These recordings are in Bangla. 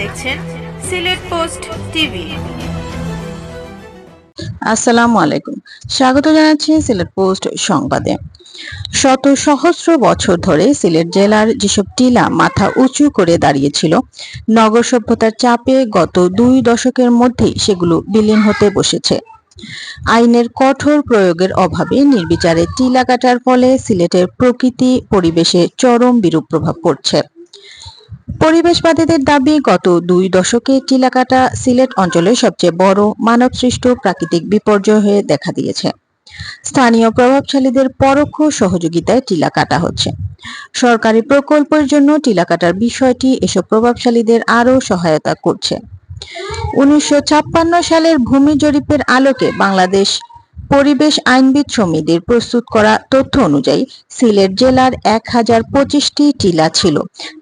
দেখছেন সিলেট পোস্ট টিভি। আসসালামু আলাইকুম। স্বাগত জানাচ্ছি সিলেট পোস্ট সংবাদে। শত সহস্র বছর ধরে সিলেট জেলার যেসব টিলা মাথা উঁচু করে দাঁড়িয়েছিল, নগর সভ্যতার চাপে গত দুই দশকের মধ্যেই সেগুলো বিলীন হতে বসেছে। আইনের কঠোর প্রয়োগের অভাবে নির্বিচারে টিলা কাটার ফলে সিলেটের প্রকৃতি পরিবেশে চরম বিরূপ প্রভাব পড়ছে। পরিবেশবাদীদের দাবি, গত দুই দশকে টিলাকাটা সিলেট অঞ্চলের সবচেয়ে বড় মানবসৃষ্ট প্রাকৃতিক বিপর্যয় হয়ে দেখা দিয়েছে। স্থানীয় প্রভাবশালীদের পরোক্ষ সহযোগিতায় টিলা কাটা হচ্ছে। সরকারি প্রকল্পের জন্য টিলা কাটার বিষয়টি এসব প্রভাবশালীদের আরও সহায়তা করছে। উনিশশো ছাপ্পান্ন সালের ভূমি জরিপের আলোকে বাংলাদেশ পরিবেশ আইনবিদ সমিতির প্রস্তুত করা তথ্য অনুযায়ী সিলেট জেলার এক হাজার পঁচিশটি টিলা ছিল,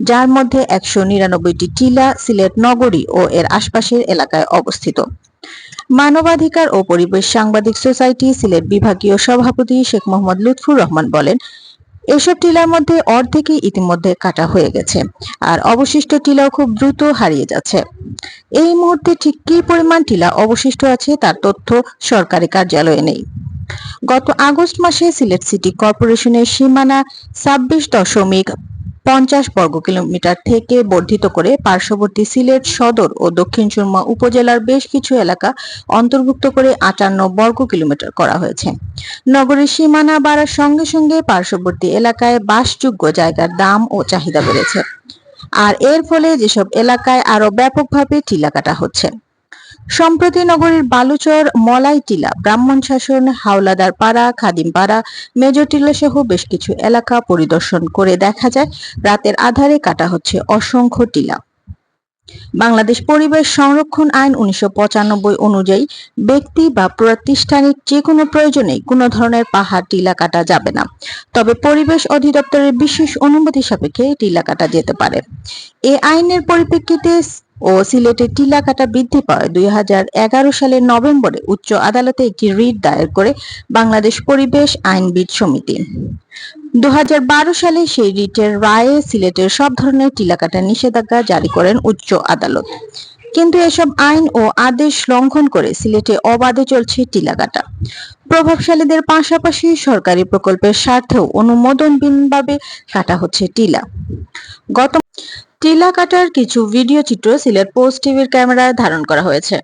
যার মধ্যে একশো নিরানব্বইটি টিলা সিলেট নগরী ও এর আশপাশের এলাকায় অবস্থিত। মানবাধিকার ও পরিবেশ সাংবাদিক সোসাইটি সিলেট বিভাগীয় সভাপতি শেখ মোহাম্মদ লুৎফুর রহমান বলেন এসব টিলার মধ্যে অর্ধেকই ইতিমধ্যে কাটা হয়ে গেছে, আর অবশিষ্ট টিলাও খুব দ্রুত হারিয়ে যাচ্ছে। এই মুহূর্তে ঠিক কি পরিমাণ টিলা অবশিষ্ট আছে তার তথ্য সরকারি কার্যালয়ে নেই। গত আগস্ট মাসে সিলেট সিটি কর্পোরেশনের সীমানা ছাব্বিশ দশমিক পঞ্চাশ বর্গ কিলোমিটার থেকে বর্ধিত করে পার্শ্ববর্তী সিলেট সদর ও দক্ষিণ সুরমা উপজেলার বেশ কিছু এলাকা অন্তর্ভুক্ত করে আটান্ন বর্গ কিলোমিটার করা হয়েছে। নগরের সীমানা বাড়ার সঙ্গে সঙ্গে পার্শ্ববর্তী এলাকায় বাসযোগ্য জায়গার দাম ও চাহিদা বেড়েছে। আর এর ফলে যেসব এলাকায় আরও ব্যাপকভাবে টিলা কাটা হচ্ছে। সম্প্রতি নগরীর বালুচর মলাই টিলা ব্রাহ্মণ শাসন হাওলাদার পাড়া খাদিম পাড়া মেজর টিলা সহ বেশ কিছু এলাকা পরিদর্শন করে দেখা যায়, রাতের আধারে কাটা হচ্ছে অসংখ্য টিলা। বাংলাদেশ পরিবেশ সংরক্ষণ আইন উনিশশো পঁচানব্বই অনুযায়ী ব্যক্তি বা প্রাতিষ্ঠানিক যে কোনো প্রয়োজনে কোনো ধরনের পাহাড় টিলা কাটা যাবে না। তবে পরিবেশ অধিদপ্তরের বিশেষ অনুমতি সাপেক্ষে টিলা কাটা যেতে পারে। এ আইনের পরিপ্রেক্ষিতে ও সিলেটে টিলা কাটা বৃদ্ধি পায়। দুই হাজার এগারো সালের নভেম্বরে উচ্চ আদালতে একটি রিট দায়ের করে বাংলাদেশ পরিবেশ আইনবিদ সমিতি। দুই হাজার বারো সালে সেই রিটের রায়ে সিলেটের সব ধরনের টিলাকাটা নিষেধাজ্ঞা জারি করেন উচ্চ আদালত। কিন্তু এসব আইন ও আদেশ লঙ্ঘন করে সিলেটে অবাধে চলছে টিলাকাটা। প্রভাবশালীদের পাশাপাশি সরকারি প্রকল্পের স্বার্থেও অনুমোদনবিহীনভাবে কাটা হচ্ছে টিলা। গত টিলা কাটার কিছু ভিডিও চিত্র সিলেট পোস্ট টিভির ক্যামেরায় ধারণ করা হয়েছে।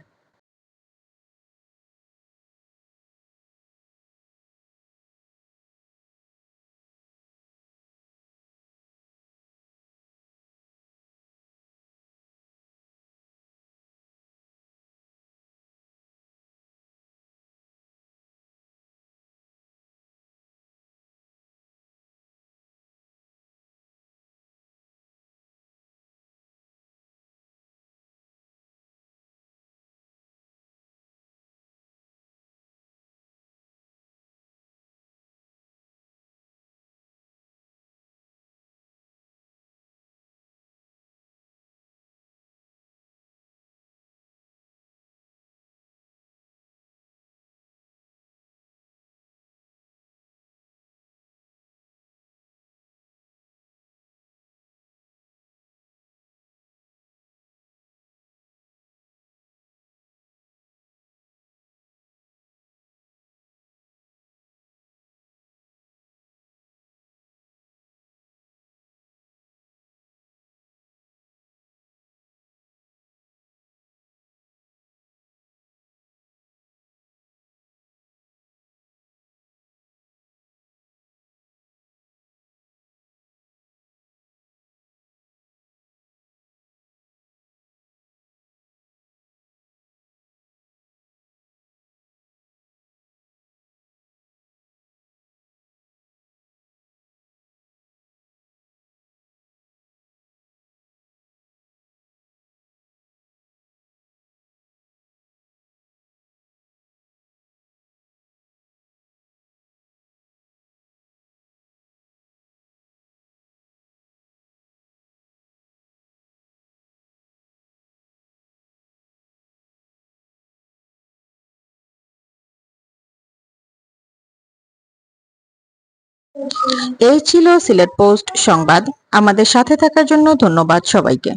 এই ছিল সিলেট পোস্ট সংবাদ। আমাদের সাথে থাকার জন্য ধন্যবাদ সবাইকে।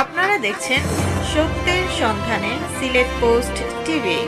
আপনারা দেখছেন সত্যের সন্ধানে সিলেট পোস্ট টিভি।